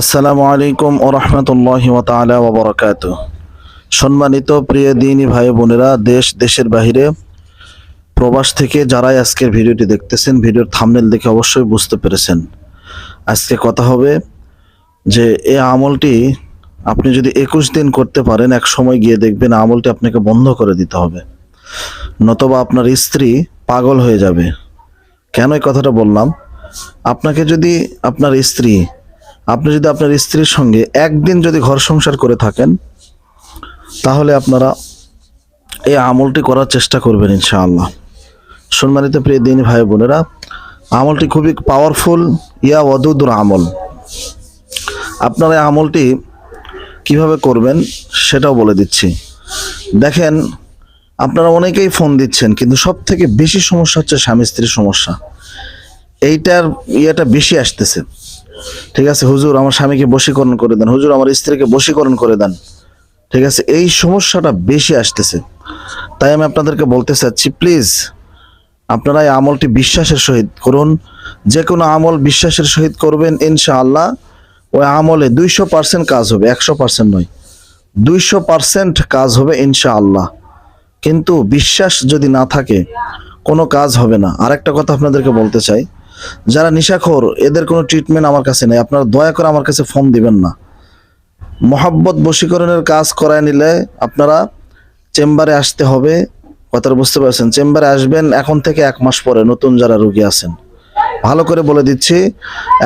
আসসালামু আলাইকুম ও রহমতুল্লাহ তালা ওবরাকাত সম্মানিত প্রিয় দিনী ভাই বোনেরা, দেশ, দেশের বাহিরে প্রবাস থেকে যারাই আজকের ভিডিওটি দেখতেছেন, ভিডিওর থামনেল দেখে অবশ্যই বুঝতে পেরেছেন। আজকে কথা হবে যে, এই আমলটি আপনি যদি একুশ দিন করতে পারেন, এক সময় গিয়ে দেখবেন আমলটি আপনাকে বন্ধ করে দিতে হবে। নতবা আপনার স্ত্রী পাগল হয়ে যাবে। কেন এই কথাটা বললাম? আপনাকে যদি আপনার স্ত্রী আপনি যদি আপনার স্ত্রীর সঙ্গে একদিন যদি ঘর সংসার করে থাকেন, তাহলে আপনারা এই আমলটি করার চেষ্টা করবেন ইনশাআল্লাহ। সম্মানিত প্রিয় দিন ভাই বোনেরা, আমলটি খুবই পাওয়ারফুল ইয়া ওয়াদুদুর আমল। আপনারা এই আমলটি কীভাবে করবেন সেটাও বলে দিচ্ছি। দেখেন, আপনারা অনেকেই ফোন দিচ্ছেন, কিন্তু সব থেকে বেশি সমস্যা হচ্ছে স্বামী স্ত্রীর সমস্যা। এইটার ইয়েটা বেশি আসতেছে। ঠিক আছে, হুজুর আমার স্বামীকে বশীকরণ করে দেন, হুজুর আমার স্ত্রীকে বশীকরণ করে দেন। ঠিক আছে, এই সমস্যাটা বেশি আসতেছে। তাই আমি আপনাদেরকে বলতে চাচ্ছি প্লিজ আপনারা এই আমলটি বিশ্বাসের সহিত করুন। যে কোনো আমল বিশ্বাসের সহিত করবেন, ইনশাআল্লাহ, ওই আমলে দুইশো পার্সেন্ট কাজ হবে, একশো পার্সেন্ট নয়, দুইশো পার্সেন্ট কাজ হবে, ইনশাআল্লাহ। কিন্তু বিশ্বাস যদি না থাকে, কোনো কাজ হবে না। আরেকটা কথা আপনাদেরকে বলতে চাই যারা নিশাখোর, এদের কোনো ট্রিটমেন্ট আমার কাছে নেই। আপনারা দয়া করে আমার কাছে ফোন দিবেন না। মহাব্বত বশীকরণের কাজ করায় নিলে আপনারা চেম্বারে আসতে হবে। কথাটা বুঝতে পারছেন? চেম্বারে আসবেন, এখন থেকে এক মাস পরে নতুন যারা রুগী আছেন। ভালো করে বলে দিচ্ছি,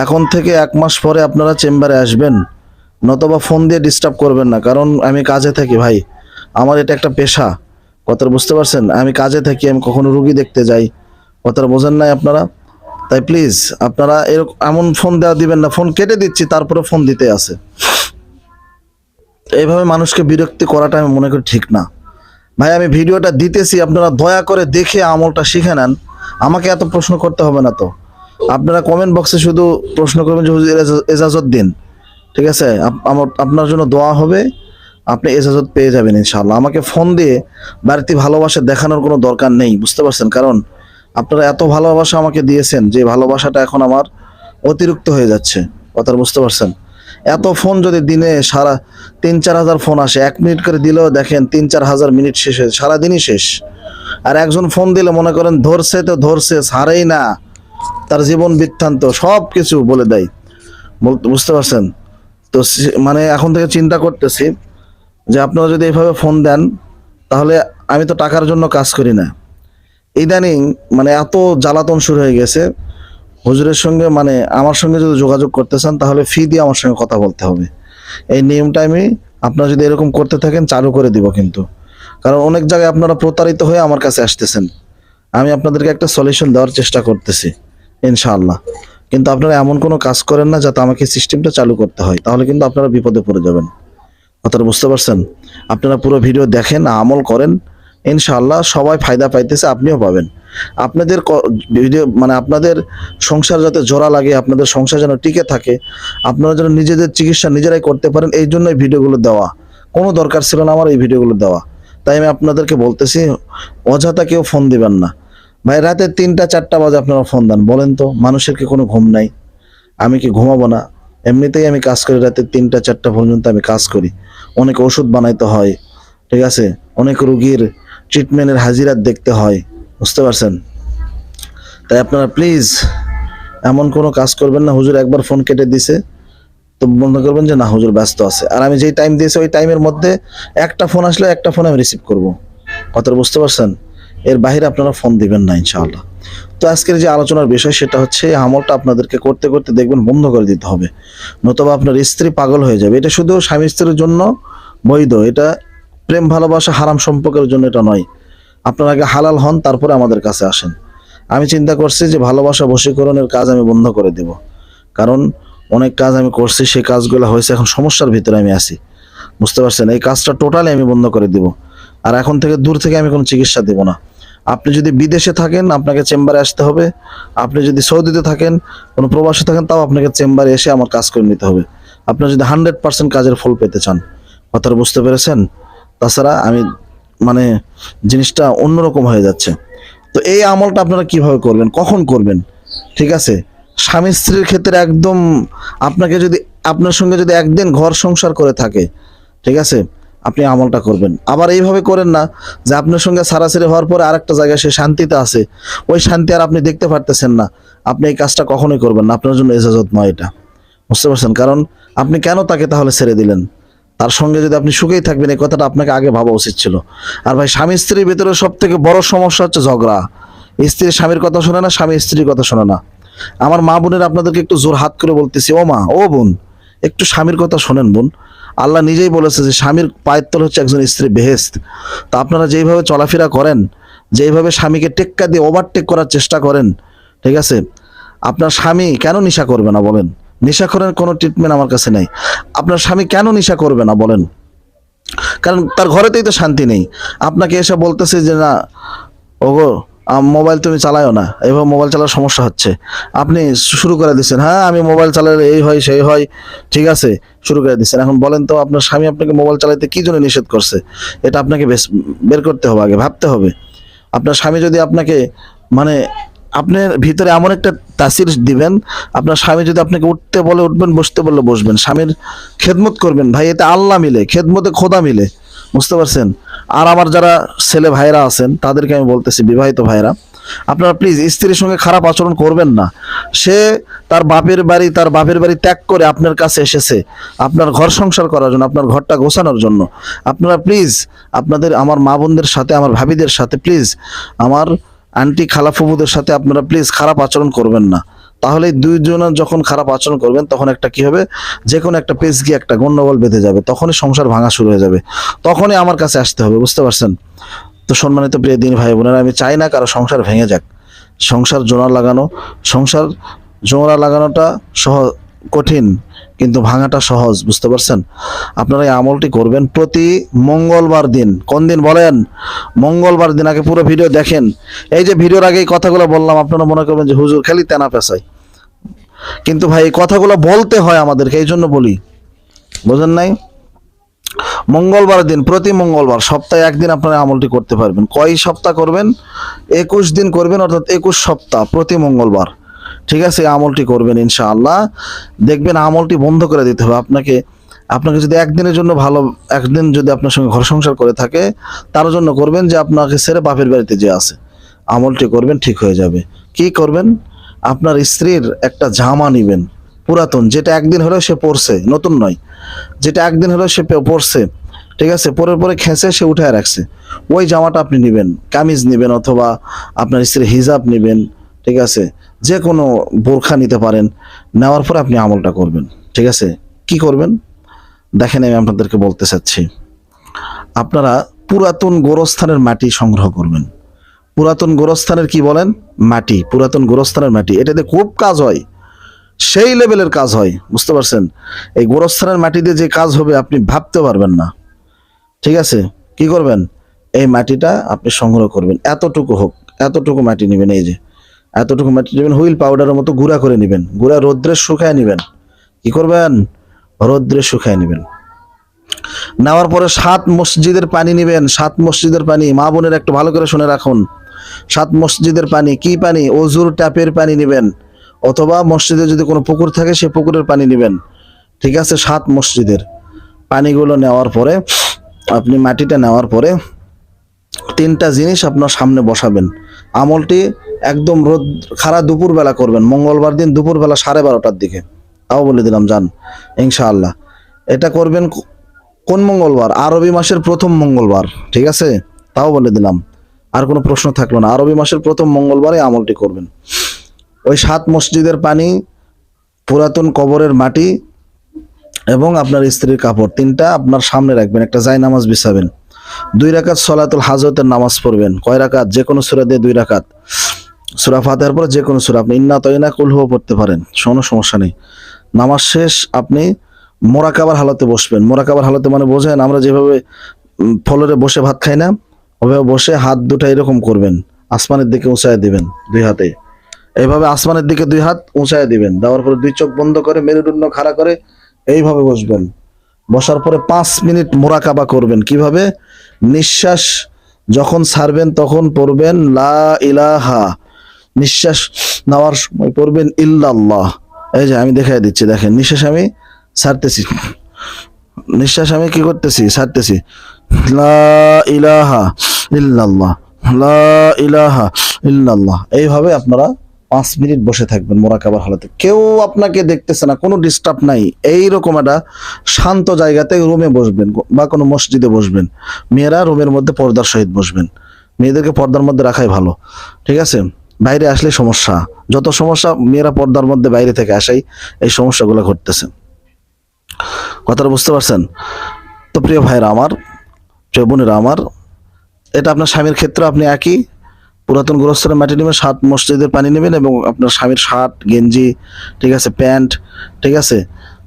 এখন থেকে এক মাস পরে আপনারা চেম্বারে আসবেন। নতবা ফোন দিয়ে ডিস্টার্ব করবেন না, কারণ আমি কাজে থাকি ভাই। আমার এটা একটা পেশা। কথাটা বুঝতে পারছেন? আমি কাজে থাকি, আমি কখনো রুগী দেখতে যাই। কথাটা বোঝেন নাই আপনারা? তাই প্লিজ আপনারা এরকম এমন ফোন দেওয়া দিবেন না ফোন কেটে দিচ্ছি, তারপরে ফোন দিতে আছে। এইভাবে মানুষকে বিরক্তি করাটা আমি মনে করি ঠিক না। ভাই, আমি ভিডিওটা দিতেছি, আপনারা দয়া করে দেখে আমলটা শিখে নেন। আমাকে এত প্রশ্ন করতে হবে না তো। আপনারা কমেন্ট বক্সে শুধু প্রশ্ন করবেন যে, হুজুর এজাজত দিন। ঠিক আছে? আমার, আপনার জন্য দোয়া হবে, আপনি এজাজত পেয়ে যাবেন ইনশাআল্লাহ। আমাকে ফোন দিয়ে বাড়িতে ভালোবাসা দেখানোর কোনো দরকার নেই, বুঝতে পারছেন? কারণ আপনারা এত ভালোবাসা আমাকে দিয়েছেন, যে ভালোবাসাটা এখন আমার অতিরিক্ত হয়ে যাচ্ছে। কথা বুঝতে পারছেন? এত ফোন যদি দিনে সারা তিন চার হাজার ফোন আসে, এক মিনিট করে দিলেও দেখেন তিন চার হাজার মিনিট শেষ হয়ে সারাদিনই শেষ। আর একজন ফোন দিলে মনে করেন, ধরছে তো ধরছে, ছাড়েই না। তার জীবন বৃত্তান্ত সব কিছু বলে দেয়। বুঝতে পারছেন? তো মানে এখন থেকে চিন্তা করতেছি যে আপনারা যদি এইভাবে ফোন দেন, তাহলে আমি তো টাকার জন্য কাজ করি না। ইদানিং মানে এত জ্বালাতন শুরু হয়ে গেছে। হুজুরের সঙ্গে মানে আমার সঙ্গে যদি যোগাযোগ করতে চান, তাহলে ফি দিয়ে আমার সঙ্গে কথা বলতে হবে। এই নিয়মটা আমি আপনারা যদি এরকম করতে থাকেন, চালু করে দিব কিন্তু। কারণ অনেক জায়গায় আপনারা প্রতারিত হয়ে আমার কাছে আসতেছেন। আমি আপনাদেরকে একটা সলিউশন দেওয়ার চেষ্টা করতেছি, ইনশাআল্লাহ। কিন্তু আপনারা এমন কোনো কাজ করেন না, যাতে আমাকে সিস্টেমটা চালু করতে হয়। তাহলে কিন্তু আপনারা বিপদে পড়ে যাবেন। কথাটা বুঝতে পারছেন? আপনারা পুরো ভিডিও দেখেন, আমল করেন। ইনশাআল্লাহ সবাই ফায়দা পাইতেছে, আপনিও পাবেন। আপনাদের মানে আপনাদের সংসার যাতে জোড়া লাগে, আপনাদের সংসার যেন টিকে থাকে, আপনারা যেন নিজেদের চিকিৎসা নিজেরাই করতে পারেন, এই জন্যই ভিডিওগুলো দেওয়া। কোনো দরকার ছিল না আমার এই ভিডিওগুলো দেওয়া। তাই আমি আপনাদেরকে বলতেছি, অযথা কেউ ফোন দিবেন না। ভাই, রাতে তিনটা, চারটা বাজে আপনারা ফোন দেন। বলেন তো, মানুষের কি কোনো ঘুম নাই? আমি কি ঘুমাবো না? এমনিতেই আমি কাজ করি, রাতে তিনটা, চারটা পর্যন্ত আমি কাজ করি। অনেক ওষুধ বানাইতে হয়, ঠিক আছে? অনেক রুগীর ট্রিটমেন্টের হাজিরাত দেখতে হয়। বুঝতে পারছেন? তাই আপনারা প্লিজ এমন কোনো কাজ করবেন না। হুজুর একবার ফোন কেটে দিছে, তো বন্ধ করবেন যে, না, হুজুর ব্যস্ত আছে। আর আমি যেই টাইম দিয়েছি, ওই টাইমের মধ্যে একটা ফোন আসলে একটা ফোন আমি রিসিভ করব। কথাটা বুঝতে পারছেন? এর বাইরে আপনারা ফোন দিবেন না, ইনশাআল্লাহ। তো আজকের যে আলোচনার বিষয়, সেটা হচ্ছে আমলটা আপনাদেরকে করতে করতে দেখবেন বন্ধ করে দিতে হবে। নতুবা আপনার স্ত্রী পাগল হয়ে যাবে। এটা শুধু স্বামী স্ত্রীর জন্য বৈধ, এটা প্রেম, ভালোবাসা, হারাম সম্পর্কের জন্য এটা নয়। আপনারা আগে হালাল হন, তারপরে আমাদের কাছে আসেন। আমি চিন্তা করছি যে ভালোবাসা বশীকরণের কাজ আমি বন্ধ করে দেব। কারণ অনেক কাজ আমি করছি সেই কাজগুলো হয়েছে, এখন সমস্যার ভিতরে আমি আছি। বুঝতে পারছেন? এই কাজটা টোটালি আমি বন্ধ করে দিব। আর এখন থেকে দূর থেকে আমি কোনো চিকিৎসা দেব না। আপনি যদি বিদেশে থাকেন, আপনাকে চেম্বারে আসতে হবে। আপনি যদি সৌদিতে থাকেন, কোনো প্রবাসে থাকেন, তাও আপনাকে চেম্বারে এসে আমার কাজ করে নিতে হবে। আপনার যদি হান্ড্রেড পার্সেন্ট কাজের ফল পেতে চান। কথাটা বুঝতে পেরেছেন? তাছাড়া আমি মানে জিনিসটা অন্যরকম হয়ে যাচ্ছে। তো এই আমলটা আপনারা কীভাবে করবেন? কখন করবেন? ঠিক আছে? স্বামী স্ত্রীর ক্ষেত্রে একদম আপনাকে যদি, আপনার সঙ্গে যদি একদিন ঘর সংসার করে থাকে, ঠিক আছে? আপনি আমলটা করবেন। আবার এইভাবে করেন না যে আপনার সঙ্গে সারাসারি হওয়ার পরে আরেকটা জায়গায় সে শান্তিতে আছে। ওই শান্তি আর আপনি দেখতে পারতেছেন না। আপনি এই কাজটা কখনোই করবেন না। আপনার জন্য এজাজত নয় এটা। বুঝতে পারছেন? কারণ আপনি কেন তাকে তাহলে ছেড়ে দিলেন? তার সঙ্গে যদি আপনি সুখেই থাকবেন, এই কথাটা আপনাকে আগে ভাবা উচিত ছিল। আর ভাই, স্বামী স্ত্রীর ভিতরে সব থেকে বড় সমস্যা হচ্ছে ঝগড়া। স্ত্রী স্বামীর কথা শোনে না, স্বামী স্ত্রীর কথা শোনে না। আমার মা বোনের আপনাদেরকে একটু জোর হাত করে বলতেছি, ও মা, ও বোন, একটু স্বামীর কথা শোনেন বোন। আল্লাহ নিজেই বলেছে যে, স্বামীর পায়ের তল হচ্ছে একজন স্ত্রী বেহেস্ত তা আপনারা যেইভাবে চলাফেরা করেন, যেইভাবে স্বামীকে টেক্কা দিয়ে ওভারটেক করার চেষ্টা করেন, ঠিক আছে? আপনার স্বামী কেন নিশা করবে না বলেন? নেশাখোরের কোনো ট্রিটমেন্ট আমার কাছে নেই। আপনার স্বামী কেন নেশা করবে না বলেন? কারণ তার ঘরেতেই তো শান্তি নেই। আপনাকে এসে বলতেছে যে, না, ওগো মোবাইল তুমি চালাও না। এভাবে মোবাইল চালার সমস্যা হচ্ছে। আপনি শুরু করে দিচ্ছেন হ্যাঁ আমি মোবাইল চালালে এই হয়, সেই হয়, ঠিক আছে, শুরু করে দিচ্ছেন এখন বলেন তো, আপনার স্বামী আপনাকে মোবাইল চালাইতে কি জন্য নিষেধ করছে? এটা আপনাকে বেশ- বের করতে হবে, আগে ভাবতে হবে। আপনার স্বামী যদি আপনাকে মানে আপনার ভিতরে এমন একটা তাসির দিবেন, আপনার স্বামী যদি আপনাকে উঠতে বলে, উঠবেন, বসতে বললে বসবেন। স্বামীর খেদমত করবেন। ভাই, এতে আল্লাহ মিলে, খেদমতে খোদা মিলে। বুঝতে পারছেন? আর আমার যারা ছেলে ভাইরা আছেন, তাদেরকে আমি বলতেছি, বিবাহিত ভাইরা আপনারা প্লিজ স্ত্রীর সঙ্গে খারাপ আচরণ করবেন না। সে তার বাপের বাড়ি, তার বাপের বাড়ি ত্যাগ করে আপনার কাছে এসেছে। আপনার ঘর সংসার করার জন্য, আপনার ঘরটা গোছানোর জন্য। আপনারা প্লিজ আপনাদের, আমার মা বোনদের সাথে, আমার ভাবিদের সাথে প্লিজ আমার আন্টি খালাফুবুদের সাথে আপনারা প্লিজ খারাপ আচরণ করবেন না। তাহলে দুইজনের যখন খারাপ আচরণ করবেন, তখন একটা কি হবে? যে কোনো একটা পেজ গিয়ে একটা গন্ডগোল বেঁধে যাবে। তখনই সংসার ভাঙা শুরু হয়ে যাবে। তখনই আমার কাছে আসতে হবে, বুঝতে পারছেন? তো সম্মানিত প্রিয় দিন ভাই বোনেরা, আমি চাই না কারও সংসার ভেঙে যাক। সংসার জোড়া লাগানো, সংসার জোড়া লাগানোটা সহ কঠিন। কিন্তু ভাঙাটা সহজ, বুঝতে পারছেন? আপনারা এই আমলটি করবেন প্রতি মঙ্গলবার দিন। কোন দিন বলেন? মঙ্গলবার দিন আগে পুরো ভিডিও দেখেন। এই যে ভিডিওর আগে এই কথাগুলো বললাম, আপনারা মনে করবেন যে হুজুর খালি তেনা পেশাই কিন্তু ভাই, এই কথাগুলো বলতে হয় আমাদেরকে, এই জন্য বলি। বুঝেন নাই? মঙ্গলবার দিন, প্রতি মঙ্গলবার, সপ্তাহে একদিন আপনারা আমলটি করতে পারবেন। কয় সপ্তাহ করবেন? একুশ দিন করবেন, অর্থাৎ একুশ সপ্তাহ প্রতি মঙ্গলবার। ঠিক আছে, আমলটি করবেন ইনশাআল্লাহ। দেখবেন আমলটি বন্ধ করে দিতে হবে। আপনাকে আপনাকে যদি একদিনের জন্য ভালো, একদিন যদি আপনার সঙ্গে ঘর সংসার করে থাকে, তার জন্য করবেন যে আপনাকে ছেড়ে বাপের বাড়িতে যে আছে আমলটি করবেন, ঠিক হয়ে যাবে। কি করবেন? আপনার স্ত্রীর একটা জামা নিবেন, পুরাতন, যেটা একদিন হলেও সে পরছে, নতুন নয়। যেটা একদিন হলেও সে পরছে, ঠিক আছে পরে পরে খেঁচে সে উঠায় রাখছে। ওই জামাটা আপনি নেবেন, কামিজ নেবেন অথবা আপনার স্ত্রীর হিজাব নেবেন, ঠিক আছে। যে কোনো বোরখা নিতে পারেন, নেওয়ার পরে আপনি আমলটা করবেন। ঠিক আছে? কি করবেন? দেখেন আমি আপনাদেরকে বলতে চাচ্ছি। আপনারা পুরাতন গোরস্থানের মাটি সংগ্রহ করবেন। পুরাতন গোরস্থানের কি বলেন? মাটি, পুরাতন গোরস্থানের মাটি। এটাতে খুব কাজ হয়। সেই লেভেলের কাজ হয়, বুঝতে পারছেন? এই গোরস্থানের মাটি দিয়ে যে কাজ হবে আপনি ভাবতে পারবেন না। ঠিক আছে? কি করবেন? এই মাটিটা আপনি সংগ্রহ করবেন। এতটুকু হোক, এতটুকু মাটি নেবেন, এই যে এতটুকু মাটি নেবেন, হুইল পাউডারের মতো গুঁড়া করে নেবেন, গুঁড়া রোদ্রে শুকায় নেবেন। কি করবেন? রোদ্রে শুকায় নেবেন। নেওয়ার পরে সাত মসজিদের পানি নেবেন, সাত মসজিদের পানি, মা বোনের একটু ভালো করে শুনে রাখুন। সাত মসজিদের পানি, কি পানি? অজুর ট্যাপের পানি নেবেন, অথবা মসজিদে যদি কোনো পুকুর থাকে সে পুকুরের পানি নেবেন। ঠিক আছে, সাত মসজিদের পানিগুলো নেওয়ার পরে, আপনি মাটিটা নেওয়ার পরে তিনটা জিনিস আপনার সামনে বসাবেন। আমলটি একদম রোদ, খারা দুপুরবেলা করবেন। মঙ্গলবার দিন দুপুরবেলা সাড়ে বারোটার দিকে। তাও বলে দিলাম, যান। ইনশাআল্লাহ। এটা করবেন কোন মঙ্গলবার? আরবি মাসের প্রথম মঙ্গলবার, ঠিক আছে? তাও বলে দিলাম। আর কোনো প্রশ্ন থাকল না। আরবি মাসের প্রথম মঙ্গলবারে আমলটি করবেন। ওই সাত মসজিদের পানি, পুরাতন কবরের মাটি এবং আপনার স্ত্রীর কাপড়। তিনটা আপনার সামনে রাখবেন। একটা জাই নামাজ বিছাবেন। দুই রাকাত সলাতুল হাজতের নামাজ পড়বেন। কয় রাকাত? যে কোনো সুরা দিয়ে দুই রাকাত। সুরা ফাতেহার পরে যে কোনো সুরা আপনি ইন্না তৈনা কুলহও পড়তে পারেন কোনো সমস্যা নেই। নামাজ শেষ, আপনি মোরাকাবার হালতে বসবেন। মোরাকাবার হালতে মানে বোঝেন আমরা যেভাবে ফলরে বসে ভাত খাই না, ওভাবে বসে হাত দুটা এরকম করবেন। আসমানের দিকে উঁচায় দিবেন দুই হাতে। এইভাবে আসমানের দিকে দুই হাত উঁচায় দিবেন। দেওয়ার পরে দুই চোখ বন্ধ করে, মেরুদণ্ড খাড়া করে এইভাবে বসবেন। বসার পরে পাঁচ মিনিট মোরাকাবা করবেন। কীভাবে? নিঃশ্বাস যখন ছাড়বেন তখন পড়বেন, লা ইলাহা নিঃশ্বাস নেওয়ার সময় পড়বেন ইল্লাল্লাহ। এই যে আমি দেখাই দিচ্ছি, দেখেন, নিঃশ্বাস আমি ছাড়তেছি। নিঃশ্বাস আমি কি করতেছি? ছাড়তেছি। লা ইলাহা ইল্লাল্লাহ, লা ইলাহা ইল্লাল্লাহ। এইভাবে আপনারা পাঁচ মিনিট বসে থাকবেন মোরাকাবার হালাতে। কেউ আপনাকে দেখতেছে না, কোনো ডিস্টার্ব নাই। এইরকম একটা শান্ত জায়গাতে রুমে বসবেন বা কোনো মসজিদে বসবেন। মেয়েরা রুমের মধ্যে পর্দার সহিত বসবেন। মেয়েদেরকে পর্দার মধ্যে রাখাই ভালো। ঠিক আছে? বাইরে আসলে সমস্যা। যত সমস্যা মেয়েরা পর্দার মধ্যে বাইরে থেকে আসাই এই সমস্যাগুলো ঘটতেছে। কথাটা বুঝতে পারছেন? তো প্রিয় ভাইরা আমার, প্রিয় বোনেরা আমার, এটা আপনার স্বামীর ক্ষেত্রে আপনি একই? পুরাতন গোরস্থানের মাটি নেবেন, সাত মসজিদের পানি নেবেন এবং আপনার স্বামীর শার্ট, গেঞ্জি, ঠিক আছে, প্যান্ট, ঠিক আছে?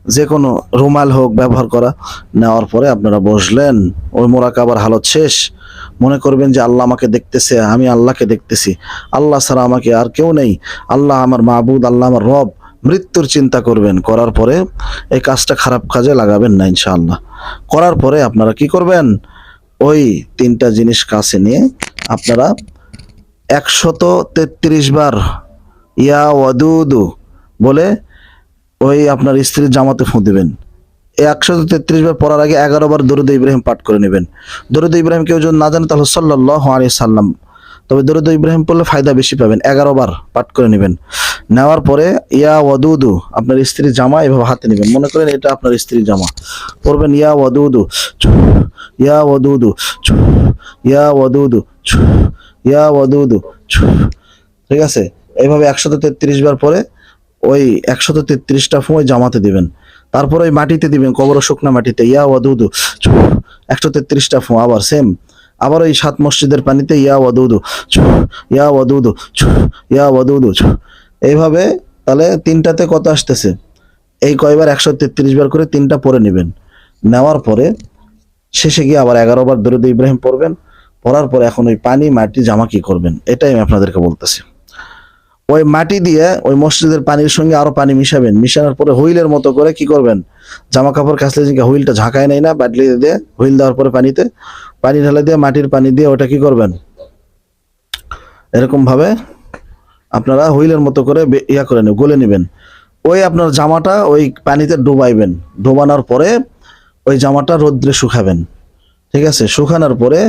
যে কোনো রুমাল হোক ব্যবহার করা নেওয়ার পরে আপনারা বসলেন। ওই মোরাকাবার হালত শেষ। মনে করবেন যে আল্লাহ আমাকে দেখতেছে, আমি আল্লাহকে দেখতেছি। আল্লাহ ছাড়া আমাকে আর কেউ নেই। আল্লাহ আমার মাহবুদ আল্লাহ আমার রব। মৃত্যুর চিন্তা করবেন। করার পরে এই কাজটা খারাপ কাজে লাগাবেন না ইনশাআল্লাহ। করার পরে আপনারা কি করবেন? ওই তিনটা জিনিস কাছে নিয়ে আপনারা একশত তেত্রিশ বার ইয়া ওয়াদুদু বলে ওই আপনার স্ত্রীর জামাতে ফুঁ দিবেন। এই একশত তেত্রিশ বার পড়ার আগে এগারো বার দরুদ ইব্রাহিম পাঠ করে নেবেন। দরুদ ইব্রাহিম কেউ যদি না জানে, তাহলে সাল্লাহ আলি সাল্লাম। তবে দরুদ ইব্রাহিম পড়লে ফায়দা বেশি পাবেন, এগারো বার পাঠ করে নেবেন। নেওয়ার পরে, ইয়া ওয়াদুদু, আপনার স্ত্রীর জামা এভাবে হাতে নেবেন। মনে করেন এটা আপনার স্ত্রীর জামা। পড়বেন, ইয়া ওয়াদুদু ইয়া ওয়াদুদু ইয়া ওয়াদুদু ইয়া ওয়াদুদু ঠিক আছে? এভাবে একশত তেত্রিশ বার পরে ওই একশত তেত্রিশটা ফোঁ ওই জামাতে দিবেন। তারপর ওই মাটিতে দিবেন, কবর শুকনা মাটিতে। ইয়া ওয়াদুদু। একশো তেত্রিশটা ফোঁ, আবার সেম। আবার ওই সাত মসজিদের পানিতে ইয়া ওয়াদুদু। ইয়া ওয়াদুদু। ইয়া ওয়াদুদু। এইভাবে তাহলে তিনটাতে কত আসতেছে? এই কয়বার একশো তেত্রিশ বার করে তিনটা পরে নেবেন। নেওয়ার পরে শেষে গিয়ে আবার এগারো বার দরুদ ইব্রাহিম পড়বেন। পড়ার পরে এখন ওই পানি, মাটি, জামা কি করবেন? এটাই আমি আপনাদেরকে বলতেছি। ওই মাটি দিয়ে ওই মসজিদের পানির সঙ্গে আরও পানি মিশাবেন। মিশানোর পরে হুইলের মতো করে কি করবেন? জামা কাপড় কাচলে যে হুইলটা ঝাঁকায় নেই না, বাটলি দিয়ে হুইল দেওয়ার পরে পানিতে পানি ঢালে দিয়ে মাটির পানি দিয়ে ওটা কি করবেন? এরকম ভাবে আপনারা হুইলের মতো করে ইয়া করে নেবেন, গলে নেবেন। ওই আপনার জামাটা ওই পানিতে ডুবাইবেন। ডুবানোর পরে ওই জামাটা রোদ্রে শুকাবেন। ঠিক আছে? শুকানোর পরে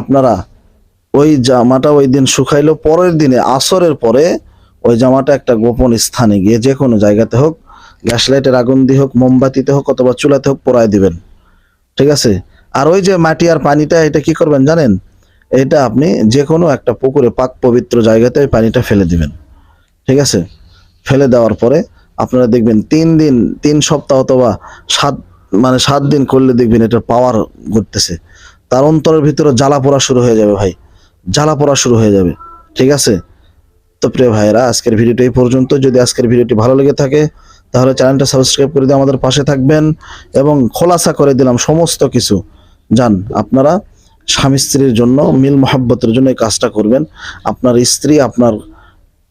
আপনারা ওই জামাটা ওই দিন শুকাইলো, পরের দিনে আসরের পরে ওই জামাটা একটা গোপন স্থানে গিয়ে যে কোনো জায়গাতে হোক গ্যাস লাইটের আগুন দিয়ে হোক, মোমবাতিতে হোক অথবা চুলাতে হোক পোড়ায় দিবেন। ঠিক আছে? আর ওই যে মাটি আর পানিটা, এটা কি করবেন জানেন? এটা আপনি যে কোনো একটা পুকুরে পাক পবিত্র জায়গাতে ওই পানিটা ফেলে দিবেন। ঠিক আছে? ফেলে দেওয়ার পরে আপনারা দেখবেন তিন দিন, তিন সপ্তাহ অথবা সাত মানে সাত দিন করলে দেখবেন এটা পাওয়ার ঘটতেছে। তার অন্তরের ভিতরে জ্বালা পোড়া শুরু হয়ে যাবে ভাই। জ্বালা পোড়া শুরু হয়ে যাবে। ঠিক আছে? তো প্রিয় ভাইরা আজকের ভিডিওটি এই পর্যন্ত। যদি আজকের ভিডিওটি ভালো লেগে থাকে, তাহলে চ্যানেলটা সাবস্ক্রাইব করে দিয়ে আমাদের পাশে থাকবেন এবং খোলাসা করে দিলাম সমস্ত কিছু। যান, আপনারা স্বামী স্ত্রীর জন্য, মিল মহাব্বতের জন্য এই কাজটা করবেন। আপনার স্ত্রী আপনার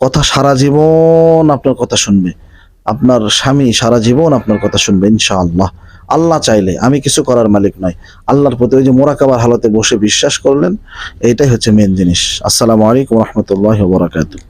কথা সারা জীবন আপনার কথা শুনবে। আপনার স্বামী সারা জীবন আপনার কথা শুনবে, ইনশাআল্লাহ। আল্লাহ চাইলে, আমি কিছু করার মালিক নয় আল্লাহর প্রতি ওই যে মোরাকাবার হালতে বসে বিশ্বাস করলেন, এইটাই হচ্ছে মেন জিনিস। আসসালামু আলাইকুম রহমতুল্লাহ বরাকাতুহ।